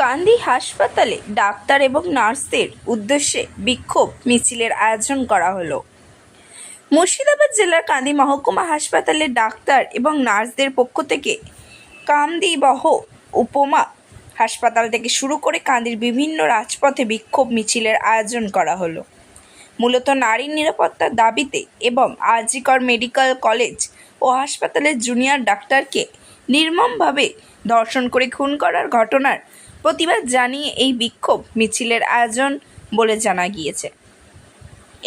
কান্দি হাসপাতালে ডাক্তার এবং নার্সদের উদ্দেশ্যে বিক্ষোভ মিছিলের আয়োজন করা হলো। মুর্শিদাবাদ জেলার কান্দি মহকুমা হাসপাতালে ডাক্তার এবং নার্সদের পক্ষ থেকে কান্দি বহ উপমা হাসপাতাল থেকে শুরু করে কান্দির বিভিন্ন রাজপথে বিক্ষোভ মিছিলের আয়োজন করা হলো। মূলত নারীর নিরাপত্তার দাবিতে এবং আরজিকর মেডিকেল কলেজ ও হাসপাতালের জুনিয়র ডাক্তারকে নির্মমভাবে ধর্ষণ করে খুন করার ঘটনার প্রতিবাদ জানিয়ে এই বিক্ষোভ মিছিলের আয়োজন বলে জানা গিয়েছে।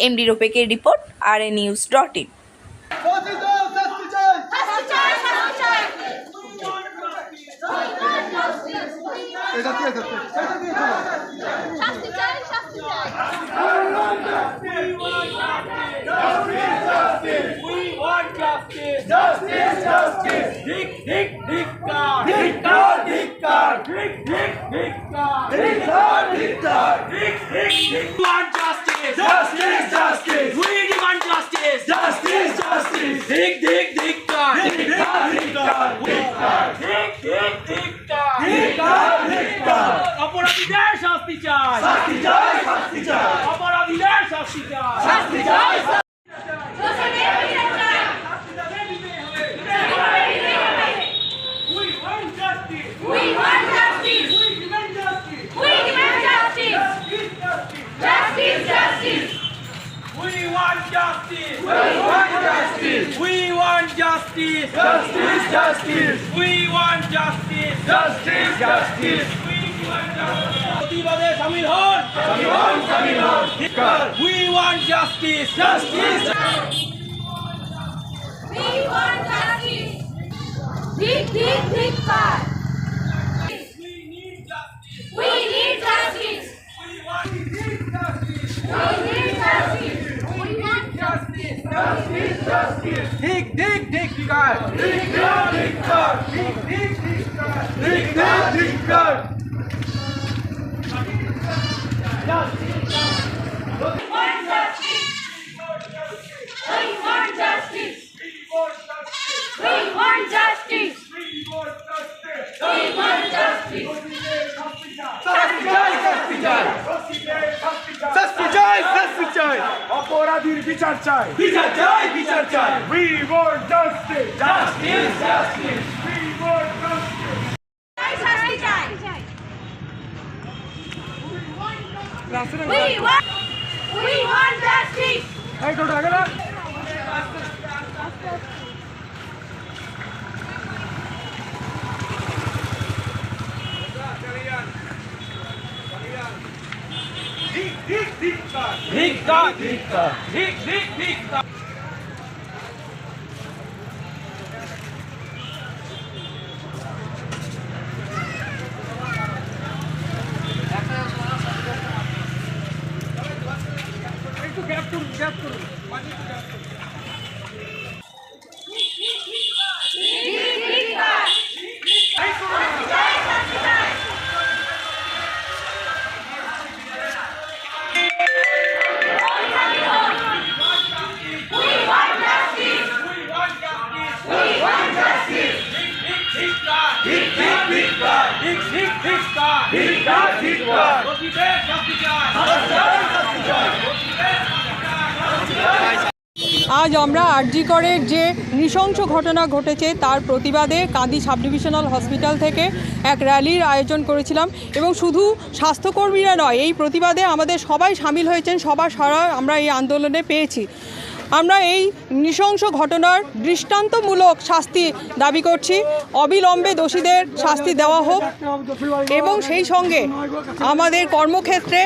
MD রোপেকের report R A news dot in. এটা এটা justice. Justice, justice. We demand justice. Justice, justice. অপরাধীদের শাস্তি চাই শাস্তি চাই শাস্তি চাই অপরাধীদের শাস্তি চাই শাস্তি চাই want justice. We want justice. We want justice. Justice, justice. We want justice. Justice, justice. We want justice. প্রতিবাদে সামিল হন সামিল হন সামিল হন We want justice. Justice. We want justice. Dick, dick, dick, car. Justice, justice, justice. Dick, dick, dick, God. বিচার চাই। বিচার চাই বিচার চাই। We want justice justice justice we want justice শাস্তি চাই We want We want justice. এই তো আগে না ঠিক God, ঠিক God. ঠিক আজ আমরা আরজিকরের যে নৃশংস ঘটনা ঘটেছে, তার প্রতিবাদে কাঁদি সাব ডিভিশনাল হসপিটাল থেকে এক র্যালির আয়োজন করেছিলাম। এবং শুধু স্বাস্থ্যকর্মীরা নয়, এই প্রতিবাদে আমাদের সবাই সামিল হয়েছেন, সবার সারা আমরা এই আন্দোলনে পেয়েছি। আমরা এই নৃশংস ঘটনার দৃষ্টান্তমূলক শাস্তি দাবি করছি। অবিলম্বে দোষীদের শাস্তি দেওয়া হোক এবং সেই সঙ্গে আমাদের কর্মক্ষেত্রে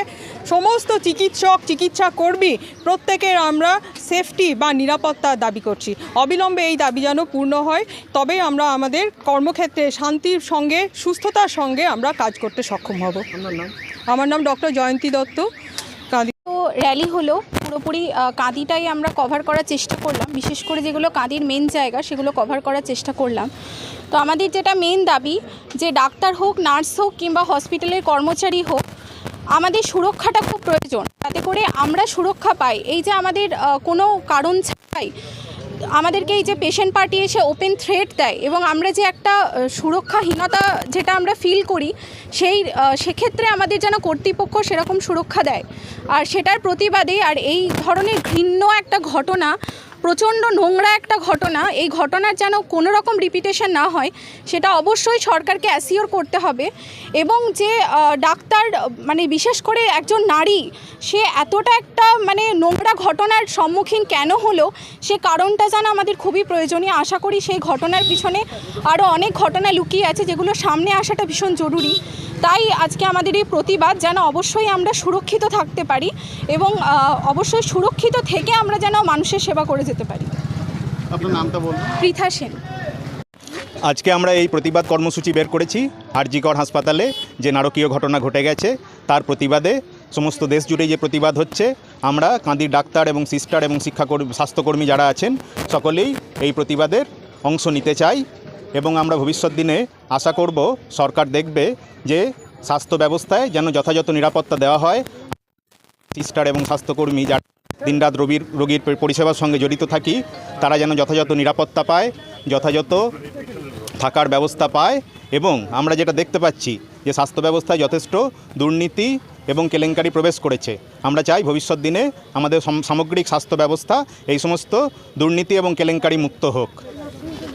সমস্ত চিকিৎসক চিকিৎসা কর্মী প্রত্যেকের আমরা সেফটি বা নিরাপত্তার দাবি করছি। অবিলম্বে এই দাবি যেন পূর্ণ হয় তবেই আমরা আমাদের কর্মক্ষেত্রে শান্তির সঙ্গে সুস্থতার সঙ্গে আমরা কাজ করতে সক্ষম হব। আমার নাম ডক্টর জয়ন্তী দত্ত। তো র্যালি হলো, পুরোপুরি কাঁদিটাই আমরা কভার করার চেষ্টা করলাম। বিশেষ করে যেগুলো কাঁদির মেন জায়গা, সেগুলো কভার করার চেষ্টা করলাম। তো আমাদের যেটা মেন দাবি, যে ডাক্তার হোক নার্স হোক, কিংবা হসপিটালের কর্মচারী হোক, আমাদের সুরক্ষাটা খুব প্রয়োজন। তাতে করে আমরা সুরক্ষা পাই। এই যে আমাদের কোনো কারণ ছাড়াই আমাদেরকে এই যে পেশেন্ট পার্টি এসে ওপেন থ্রেট দেয় এবং আমরা যে একটা সুরক্ষাহীনতা যেটা আমরা ফিল করি, সেই সেক্ষেত্রে আমাদের যেন কর্তৃপক্ষ সেরকম সুরক্ষা দেয়। আর সেটার প্রতিবাদে আর এই ধরনের ঘৃণ্য একটা ঘটনা প্রচণ্ড নোংরা একটা ঘটনা। এই ঘটনার যেন কোনো রকম রিপিটেশন না হয়, সেটা অবশ্যই সরকারকে অ্যাসিওর করতে হবে এবং যে ডাক্তার মানে বিশেষ করে একজন নারী, সে এতটা একটা মানে নোংরা ঘটনার সম্মুখীন কেন হলো, সে কারণটা যেন আমাদের খুবই প্রয়োজনীয়। আশা করি সেই ঘটনার পিছনে আরও অনেক ঘটনা লুকিয়ে আছে, যেগুলো সামনে আসাটা ভীষণ জরুরি। তাই আজকে আমাদের এই প্রতিবাদ যেন অবশ্যই আমরা সুরক্ষিত থাকতে পারি এবং অবশ্যই সুরক্ষিত থেকে আমরা যেন মানুষের সেবা করে যেতে পারি। আপনার নামটা বলুন। পৃথা সেন। আজকে আমরা এই প্রতিবাদ কর্মসূচি বের করেছি আরজিকর হাসপাতালে যে নারকীয় ঘটনা ঘটে গেছে তার প্রতিবাদে সমস্ত দেশ জুড়ে যে প্রতিবাদ হচ্ছে আমরা কাঁদির ডাক্তার এবং সিস্টার এবং শিক্ষাকর্মী স্বাস্থ্যকর্মী যারা আছেন সকলেই এই প্রতিবাদের অংশ নিতে চাই এবং আমরা ভবিষ্যৎ দিনে আশা করব সরকার দেখবে যে স্বাস্থ্য ব্যবস্থায় যেন যথাযথ নিরাপত্তা দেওয়া হয়। সিস্টার এবং স্বাস্থ্যকর্মী যারা দিনরাত রোগীর রোগীর পরিষেবার সঙ্গে জড়িত থাকি, তারা যেন যথাযথ নিরাপত্তা পায়, যথাযথ থাকার ব্যবস্থা পায় এবং আমরা যেটা দেখতে পাচ্ছি যে স্বাস্থ্য ব্যবস্থায় যথেষ্ট, দুর্নীতি এবং কেলেঙ্কারি প্রবেশ করেছে। আমরা চাই ভবিষ্যৎ দিনে আমাদের সামগ্রিক স্বাস্থ্য ব্যবস্থা এই সমস্ত দুর্নীতি এবং কেলেঙ্কারি মুক্ত হোক।